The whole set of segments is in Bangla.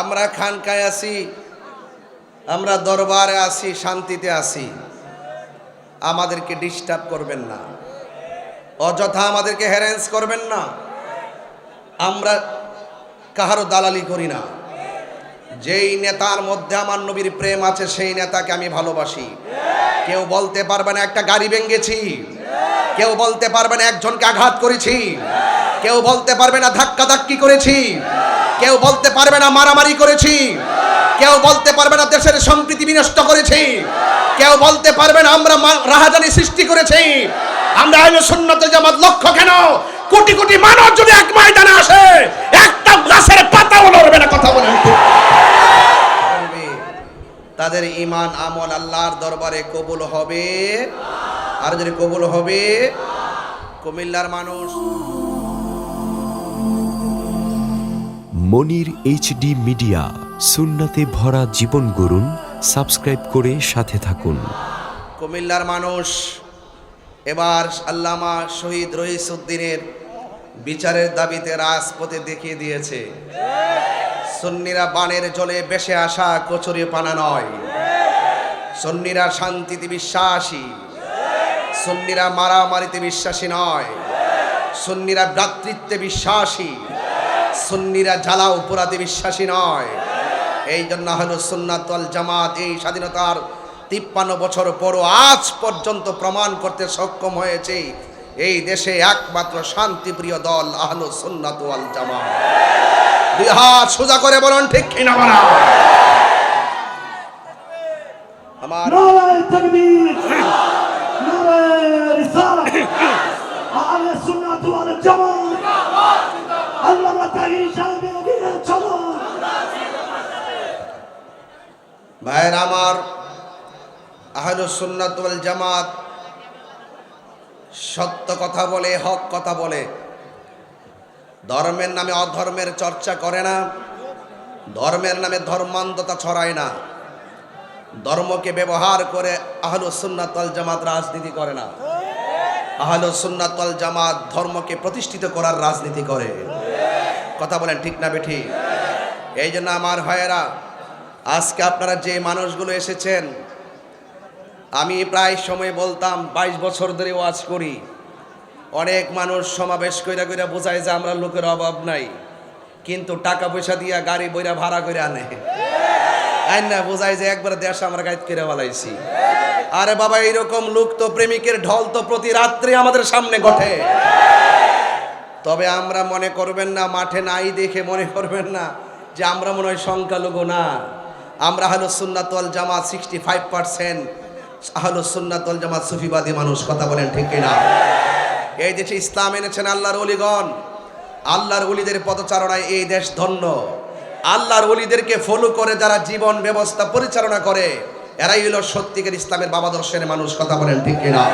আমরা খানকায় আছি, আমরা দরবারে আছি, শান্তিতে আছি। আমাদেরকে ডিস্টার্ব করবেন না। অযথা আমাদেরকে হ্যারেন্স করবেন না। আমরা কাহারও দালালি করি না। যেই নেতার মধ্যে আমার নবীর প্রেম আছে, সেই নেতাকে আমি ভালোবাসি। কেউ বলতে পারবে না, একটা গাড়ি ভেঙ্গেছি কেউ বলতে পারবে না, একজনকে আঘাত করেছি। কেউ বলতে পারবে না ধাক্কা ধাক্কি করেছি। কেউ বলতে পারবে না মারামারি করেছি। কেউ বলতে পারবে না দেশের সম্প্রীতি বিনষ্ট করেছি। কেউ বলতে পারবে না আমরা রাহাজানি সৃষ্টি করেছি। আমরা আইন সুন্নতের জামাত লক্ষ্য কেন? কোটি কোটি মানুষ যদি এক ময়দানে আসে, একটা গাছের পাতাও লড়বে না কথা বলেন তাদের ইমান আমল আল্লাহর দরবারে কবুল হবে। আর যদি কবুল হবে, কুমিল্লার মানুষ মনির এইচডি মিডিয়া, সুন্নাতে ভরা জীবন গড়ুন, সাবস্ক্রাইব করে সাথে থাকুন। কুমিল্লার মানুষ, এবার আল্লামা শহীদ রহিসুদ্দিনের বিচারের দাবিতে রাজপথে দেখিয়ে দিয়েছে। সুন্নিরা বানের জলে বেসে আসা কচুরি পানা নয়। সুন্নিরা শান্তিতে বিশ্বাসী। সুন্নিরা মারামারিতে বিশ্বাসী নয়। সুন্নিরা ভ্রাতৃত্বে বিশ্বাসী। সুন্নিরা জ্বালা উপরাতে বিশ্বাসী নয়। এই জন্য হলো সুন্নাতল জামাত এই স্বাধীনতার তিপ্পান্ন বছর পরও আজ পর্যন্ত প্রমাণ করতে সক্ষম হয়েছে, এই দেশে একমাত্র শান্তিপ্রিয় দল আহলো সুন্নাত ওয়াল জামাত। দুই হাত সোজা করে বলুন, ঠিক কিনা বলা? আমার আহলে সুন্নাত ওয়াল চলো। ভাইয়ের আমার আহলু সুন্নাত ওয়াল জামাত সত্য কথা বলে, হক কথা বলে। ধর্মের নামে অধর্মের চর্চা করে না, ধর্মের নামে ধর্মান্ধতা ছড়ায় না, ধর্মকে ব্যবহার করে আহলু সুন্নাত ওয়াল জামাত রাজনীতি করে না। আহলু সুন্নাত ওয়াল জামাত ধর্মকে প্রতিষ্ঠিত করার রাজনীতি করে। কথা বলেন ঠিক না বেঠি? এই জন্য আমার ভাইয়েরা, আজকে আপনারা যে মানুষগুলো এসেছেন, আমি প্রায় সময় বলতাম, বাইশ বছর ধরে ওয়াজ করি। অনেক মানুষ সমাবেশ কইরা কইরা বোঝায় যে আমরা লোকের অভাব নাই, কিন্তু টাকা পয়সা দিয়া গাড়ি বইরা ভাড়া করে আনে। না, বোঝায় যে একবার দেশ আমরা গাইড করে বলাইছি আরে বাবা, এইরকম লোক তো প্রেমিকের ঢল তো প্রতি রাত্রে আমাদের সামনে ঘটে। তবে আমরা মনে করবেন না, মাঠে নাই দেখে মনে করবেন না যে আমরা মনে হয় সংখ্যালঘু না। আমরা হলো সুন্নাতল জামাত সিক্সটি ফাইভ পার্সেন্ট হলো সুন্নাতল জামাত সুফিবাদী মানুষ, কথা বলেন ঠিক কিনা? এই দেশে ইসলাম এনেছেন আল্লাহর অলিগণ। আল্লাহর অলিদের পদচারণায় এই দেশ ধন্য। আল্লাহর অলিদেরকে ফলো করে যারা জীবন ব্যবস্থা পরিচালনা করে, এরাই হলো সত্যিকার ইসলামের বাবাদর্শের মানুষ, কথা বলেন ঠিক কিনা?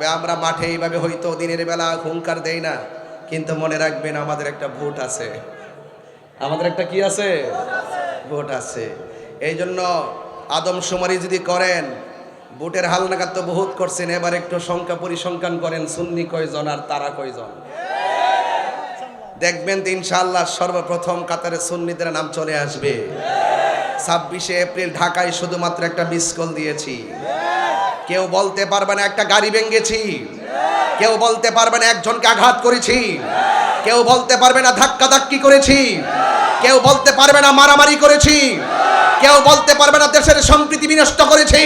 তবে আমরা মাঠে এইভাবে হয়তো দিনের বেলা হুঙ্কার দেই না, কিন্তু মনে রাখবেন আমাদের একটা ভোট আছে। আমাদের একটা কি আছে? ভোট আছে। এই জন্য আদমশুমারি যদি করেন, ভোটের হালনাগাদ তো বহুত করছেন, এবার একটু সংখ্যা পরিসংখ্যান করেন, সুন্নি কয়জন আর তারা কয়জন? দেখবেন তো ইনশাআল্লাহ সর্বপ্রথম কাতারে সুন্নিদের নাম চলে আসবে। ছাব্বিশে এপ্রিল ঢাকায় শুধুমাত্র একটা মিস কল দিয়েছি। কেউ বলতে পারবে না একটা গাড়ি ভেঙ্গেছি কেউ বলতে পারবে না একজনকে আঘাত করেছি। কেউ বলতে পারবে না ধাক্কা ধাক্কি করেছি। কেউ বলতে পারবে না মারামারি করেছি। কেউ বলতে পারবে না দেশের সম্প্রীতি বিনষ্ট করেছি।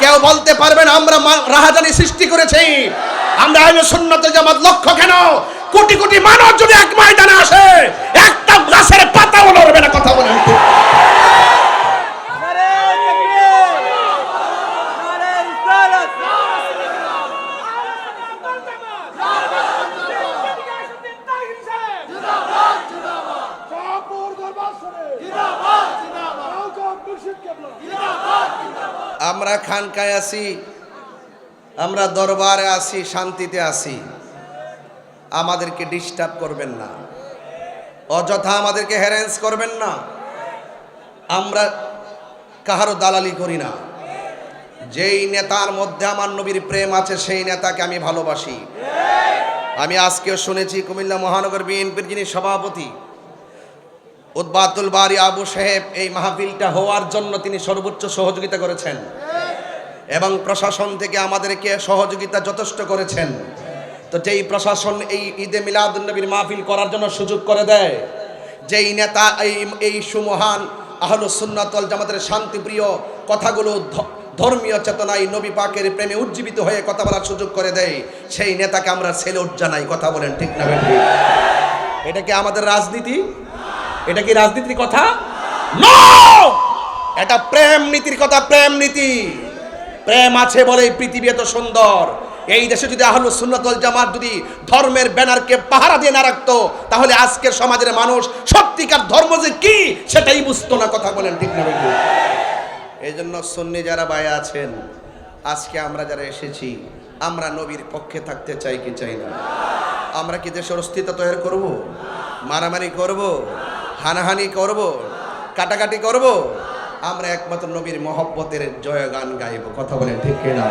কেউ বলতে পারবে না আমরা রাহাজানি সৃষ্টি করেছি। আমরা আইন সুন্নত জামাত লক্ষ্য কেন? কোটি কোটি মানব যদি এক ময়দানে আসে একটা গাছের পাতাও লড়বে না কথা বলেন ঠিক। নারে তাকবীর নারে রিসালাত শাহপুর দরবার শরীফ জিন্দাবাদ জিন্দাবাদ নওগাঁ মুর্শিদ কেবলা আমরা খানকায় আছি, আমরা দরবারে আছি, শান্তিতে আছি। আমাদেরকে ডিস্টার্ব করবেন না। অযথা আমাদেরকে হ্যারেন্স করবেন না। আমরা কাহারও দালালি করি না। যেই নেতার মধ্যে আমার নবীর প্রেম আছে, সেই নেতাকে আমি ভালোবাসি। আমি আজকেও শুনেছি কুমিল্লা মহানগর বিএনপির যিনি সভাপতি উদ্বাতুল বারি আবু সাহেব এই মাহফিলটা হওয়ার জন্য তিনি সর্বোচ্চ সহযোগিতা করেছেন। এবং প্রশাসন থেকে আমাদেরকে সহযোগিতা যথেষ্ট করেছেন। তো যেই প্রশাসন এই ঈদে মিলাদুন্নবীর মাহফিল করার জন্য সুযোগ করে দেয়, যেই নেতা এই এই সুমহান আহল সুন্নাতল জামাতের শান্তিপ্রিয় কথাগুলো ধর্মীয় চেতনায় নবী পাকের প্রেমে উজ্জীবিত হয়ে কথা বলার সুযোগ করে দেয়, সেই নেতাকে আমরা সেলুট জানাই। কথা বলেন ঠিক না? এটা কি আমাদের রাজনীতি? এটা কি রাজনীতির কথা? নো এটা প্রেম নীতির কথা প্রেম নীতি। প্রেম আছে বলে এই পৃথিবী এত সুন্দর। এই দেশে যদি আহলু সুন্নতল জামাত যদি ধর্মের ব্যানারকে পাহারা দিয়ে না রাখতো তাহলে আজকের সমাজের মানুষ সত্যিকার ধর্ম যে কি সেটাই বুঝতো না কথা বলেন ঠিক না? এই জন্য সুন্নি যারা বায়া আছেন আজকে আমরা যারা এসেছি আমরা নবীর পক্ষে থাকতে চাই কি চাই না? আমরা কি দেশের অস্তিত্ব তৈরি করব? মারামারি করব? হানাহানি করব কাটাকাটি করব আমরা একমাত্র নবীর মহব্বতের জয়গান গাইব। কথা বলে ঠিক কিনা?